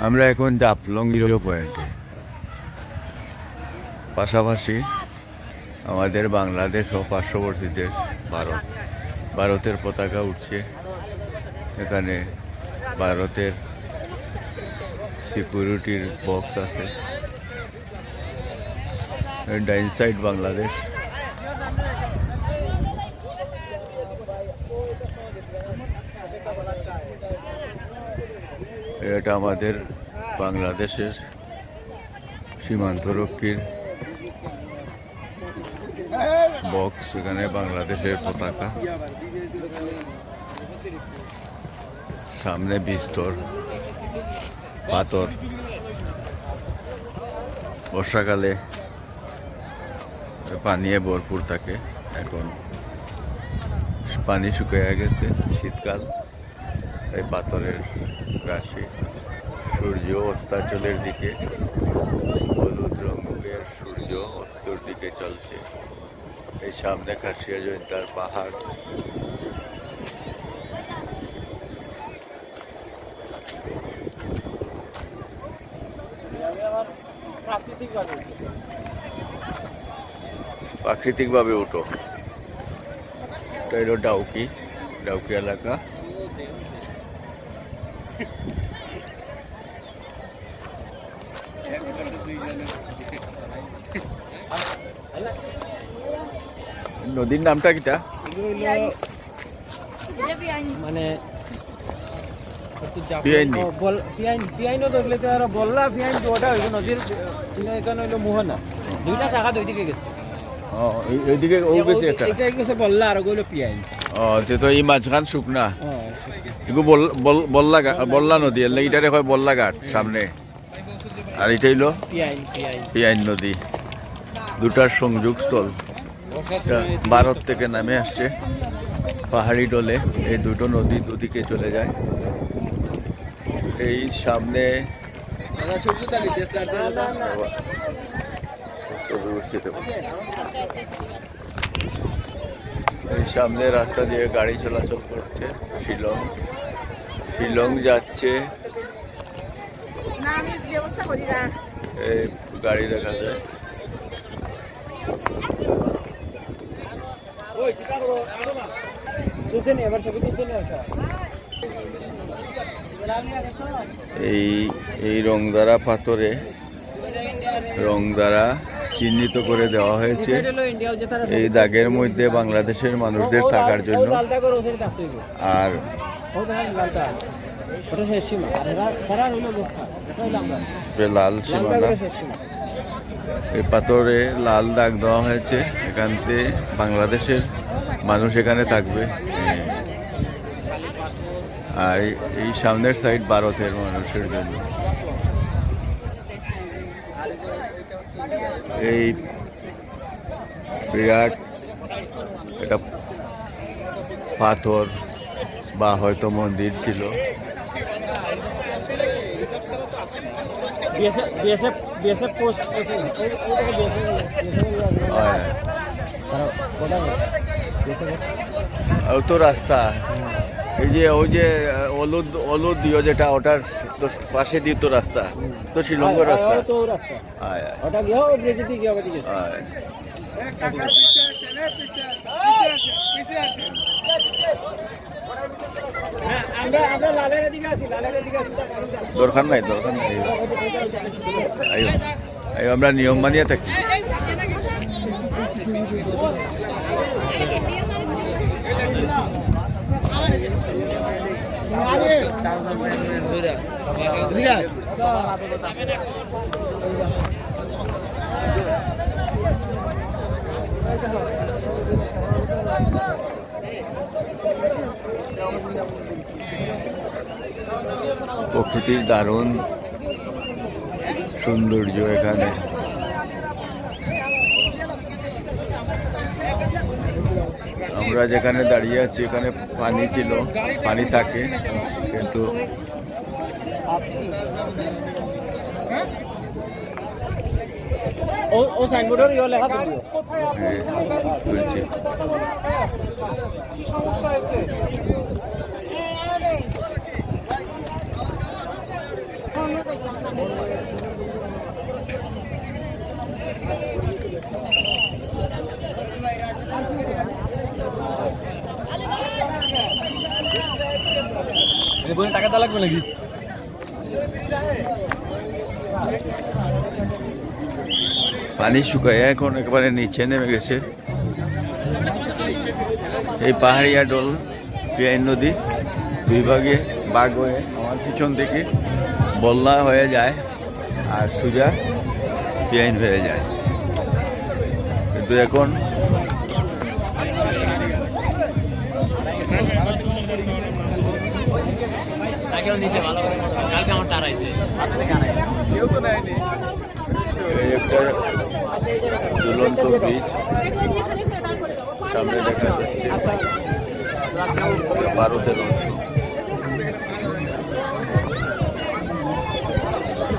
আমরা এখন জাফলং জিরো পয়েন্টে পাশাপাশি আমাদের বাংলাদেশ ও পার্শ্ববর্তী দেশ, ভারত। ভারতের পতাকা উঠছে। এখানে ভারতের সিকিউরিটির বক্স আছে। ডাইন সাইড বাংলাদেশ। এটা আমাদের বাংলাদেশের সীমান্তরক্ষীর বক্স এখানে বাংলাদেশের পতাকা। সামনে বিস্তর পাথর। বর্ষাকালে পানিয়ে ভরপুর থাকে। এখন পানি শুকিয়ে গেছে শীতকাল। এই পাথরের রাশি। সূর্য অস্তাচলের দিকে, হলুদ রঙের সূর্য অস্তর দিকে চলছে। এই সামনে খাসিয়া জয়ন্তার পাহাড়। প্রাকৃতিকভাবে উঠো। এটা হলো ডাউকি ডাউকি এলাকা। নদীর নামটা কিটা? মানে বললা পিয়াইন ওটা হইল নদীর এখানে হইল মোহনা। দুইটা শাখা দুই দিকে গেছে। ও এই- এইদিকে ও গেছে একটা? এটা গেছে বললা আর ওগুলো পিয়াইন ও তে তো এই মাঝখান শুকনা। এগু বল- বল- বল্লা নদী এর লাগি এটারে কয় বল্লা ঘাট সামনে। আর এটা হইল পিয়াইন নদী। দুটার সংযোগ স্থল এটা ভারত থেকে নামে আসছে। পাহাড়ি ডলে এই দুটো নদী দুদিকে চলে যায়। এই সামনে। এই সামনে রাস্তা দিয়ে গাড়ি চলাচল করছে শিলং। শিলং যাচ্ছে। গাড়ি দেখা যায়। এই এই রং দ্বারা পাথরে রং দ্বারা চিহ্নিত করে দেওয়া হয়েছে এই দাগের মধ্যে বাংলাদেশের মানুষদের থাকার জন্য। আর লাল সীমানা। এই পাথরে লাল দাগ দেওয়া হয়েছে। এখানতে বাংলাদেশের মানুষ এখানে থাকবে। এই- আর এই- সামনের সাইড ভারতের মানুষের জন্য। এই বিরাট এটা পাথর বা হয়তো মন্দির ছিল। পোস্ট তো রাস্তা। এই যে ওই যে অলুদ হলুদ দিও যেটা ওটার তো পাশে দিয়ে তো রাস্তা। তো শিলঙ্গ রাস্তা। হ্যাঁ দরকার নাই দরকার নাই। আমরা নিয়ম মানিয়ে থাকি। প্রকৃতির দারুণ সৌন্দর্য এখানে। আমরা যেখানে দাঁড়িয়ে আছি এখানে পানি ছিল পানি থাকে। কিন্তু ও সাইনবোর্ডের ইয়ে লেখা থাকবে হ্যাঁ, বলছি অন্য টাকা লাগবে নাকি? পানি শুকায় এখন একেবারে নিচে নেমে গেছে। এই পাহাড়িয়া ডোল, পিয়াইন নদী, দুই ভাগে বাঘ হয়ে আমার পিছন থেকে বল্লা হয়ে যায় আর সুজা পিয়াইন হয়ে যায়। কিন্তু এখন তাকেও নিচে ভালো করে। কালকে আমার তারাইছে রাস্তা থেকে আনাই এই একটা ঝুলন্ত ব্রিজ সামনে দেখা যাচ্ছে। ভারতের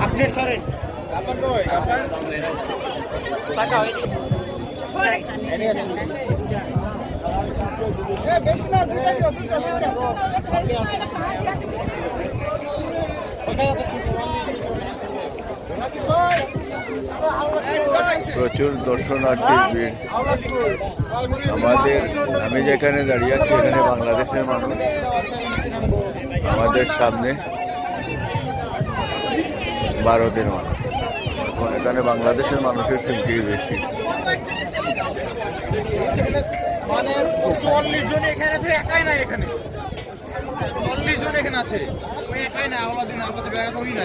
আপনি সরেন। টাকা হয়নি। প্রচুর দর্শনার্থীর ভিড়। আমাদের, আমি যেখানে দাঁড়িয়ে আছি, এখানে বাংলাদেশের মানুষ। আমাদের সামনে ভারতের মানুষ। এখন এখানে বাংলাদেশের মানুষের সংখ্যাই বেশি। মানে চুয়াল্লিশ জন এখানে আছে, একাই নাই এখানে। চল্লিশ জন এখানে আছে। ওই একাই না আওলা দিন আর কত ব্যাগ করি না